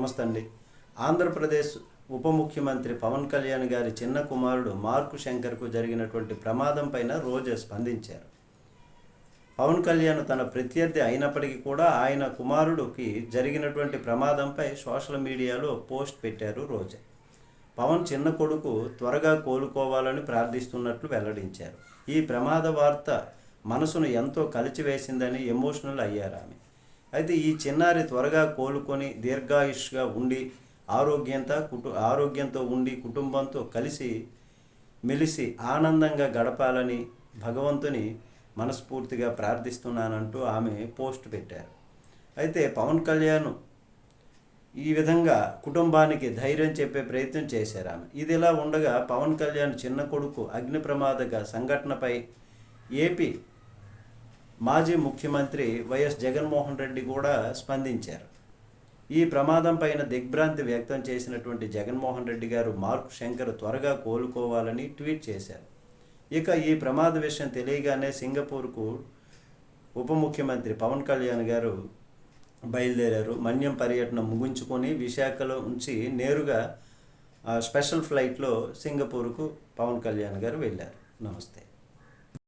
నమస్తే అండి ఆంధ్రప్రదేశ్ ఉప ముఖ్యమంత్రి పవన్ కళ్యాణ్ గారి చిన్న కుమారుడు మార్కు శంకర్కు జరిగినటువంటి ప్రమాదం పైన రోజా స్పందించారు. పవన్ కళ్యాణ్ తన ప్రత్యర్థి అయినప్పటికీ కూడా ఆయన కుమారుడికి జరిగినటువంటి ప్రమాదంపై సోషల్ మీడియాలో పోస్ట్ పెట్టారు రోజా. పవన్ చిన్న కొడుకు త్వరగా కోలుకోవాలని ప్రార్థిస్తున్నట్లు వెల్లడించారు. ఈ ప్రమాద వార్త మనసును ఎంతో కలిచివేసిందని ఎమోషనల్ అయ్యారు ఆమె. అయితే ఈ చిన్నారి త్వరగా కోలుకొని దీర్ఘాయుష్గా ఉండి ఆరోగ్యంతో కుటు ఆరోగ్యంతో ఉండి కుటుంబంతో కలిసి మెలిసి ఆనందంగా గడపాలని భగవంతుని మనస్ఫూర్తిగా ప్రార్థిస్తున్నానంటూ ఆమె పోస్ట్ పెట్టారు. అయితే పవన్ కళ్యాణ్ ఈ విధంగా కుటుంబానికి ధైర్యం చెప్పే ప్రయత్నం చేశారు ఆమె. ఇది ఇలా ఉండగా పవన్ కళ్యాణ్ చిన్న కొడుకు అగ్ని ప్రమాదక సంఘటనపై ఏపీ మాజీ ముఖ్యమంత్రి వైఎస్ జగన్మోహన్ రెడ్డి కూడా స్పందించారు. ఈ ప్రమాదం పైన దిగ్భ్రాంతి వ్యక్తం చేసినటువంటి జగన్మోహన్ రెడ్డి గారు మార్క్ శంకర్ త్వరగా కోలుకోవాలని ట్వీట్ చేశారు. ఇక ఈ ప్రమాద విషయం తెలియగానే సింగపూర్కు ఉప ముఖ్యమంత్రి పవన్ కళ్యాణ్ గారు బయలుదేరారు. మన్యం పర్యటన ముగించుకొని విశాఖలో ఉంచి నేరుగా స్పెషల్ ఫ్లైట్లో సింగపూర్కు పవన్ కళ్యాణ్ గారు వెళ్ళారు. నమస్తే.